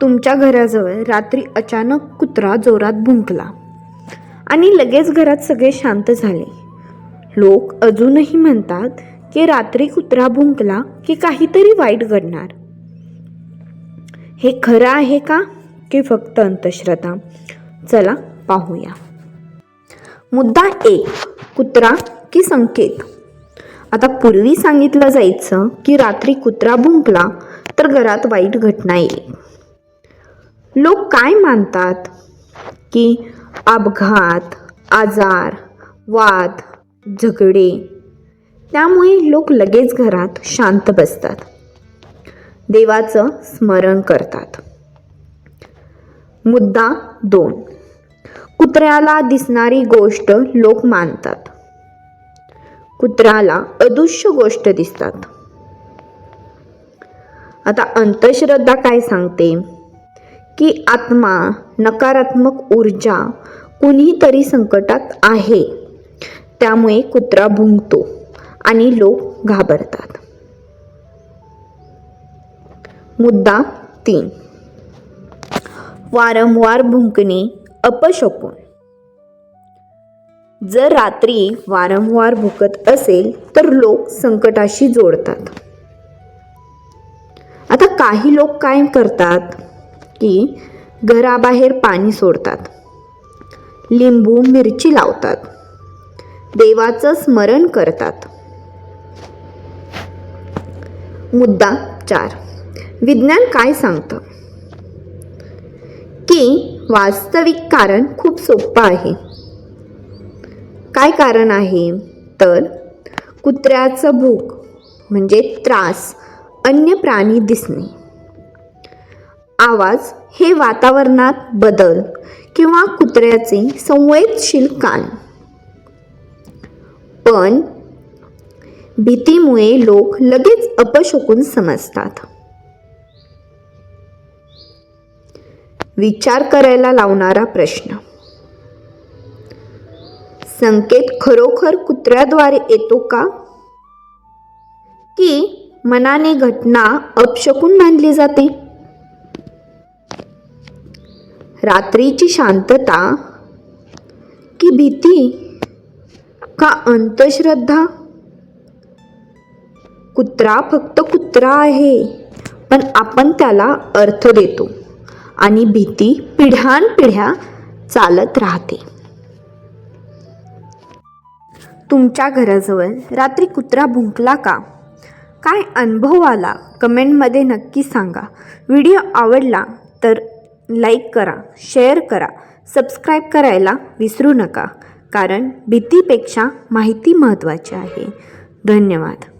तुमच्या घराजवळ रात्री अचानक कुत्रा जोरात भुंकला आणि लगेच घरात सगळे शांत झाले. लोक अजूनही म्हणतात की रात्री कुत्रा भुंकला की काहीतरी वाईट घडणार. हे खरं आहे का? की फक्त अंधश्रद्धा? चला पाहूया. मुद्दा एक कुत्रा की संकेत. आता पूर्वी सांगितलं जायचं की रात्री कुत्रा भुंकला तर घरात वाईट घटना येईल. लोक काय मानतात? की अपघात आजार वाद झगडे त्यामुळे लोक लगेच घरात शांत बसतात. देवाचं स्मरण करतात. मुद्दा दोन. कुत्र्याला दिसणारी गोष्ट लोक मानतात. कुत्र्याला अदृश्य गोष्ट दिसतात. आता अंधश्रद्धा काय सांगते? की आत्मा नकारात्मक ऊर्जा कुणीतरी संकटात आहे. त्यामुळे कुत्रा भुंकतो आणि लोक घाबरतात. मुद्दा तीन. वारंवार भुंकणे अपशकून. जर रात्री वारंवार भुकत असेल तर लोक संकटाशी जोडतात. आता काही लोक काय करतात? की घराबाहेर पाणी सोडतात. लिंबू मिरची लावतात. देवाचं स्मरण करतात. मुद्दा चार. विज्ञान काय सांगतं? की वास्तविक कारण खूप सोपं आहे. काय कारण आहे? तर कुत्र्याचं भूक म्हणजे त्रास अन्य प्राणी दिसणे. आवाज हे वातावरणात बदल किंवा कुत्र्याचे संवेदशील कान. पण भीतीमुळे लोक लगेच अपशकून समजतात. विचार करायला लावणारा प्रश्न. संकेत खरोखर कुत्र्याद्वारे येतो का? की मनाने घटना अपशकून मानली जाते? रात्रीची शांतता की भीती का अंतश्रद्धा कुत्रा फक्त कुत्रा आहे पण आपण त्याला अर्थ देतो आणि भीती पिढ्यानपिढ्या चालत राहते. तुमच्या घराजवळ रात्री कुत्रा भुंकला का? काय अनुभव आला? कमेंटमध्ये नक्की सांगा. व्हिडिओ आवडला तर लाईक करा शेअर करा सबस्क्राईब करायला विसरू नका कारण भीतीपेक्षा माहिती महत्त्वाची आहे. धन्यवाद.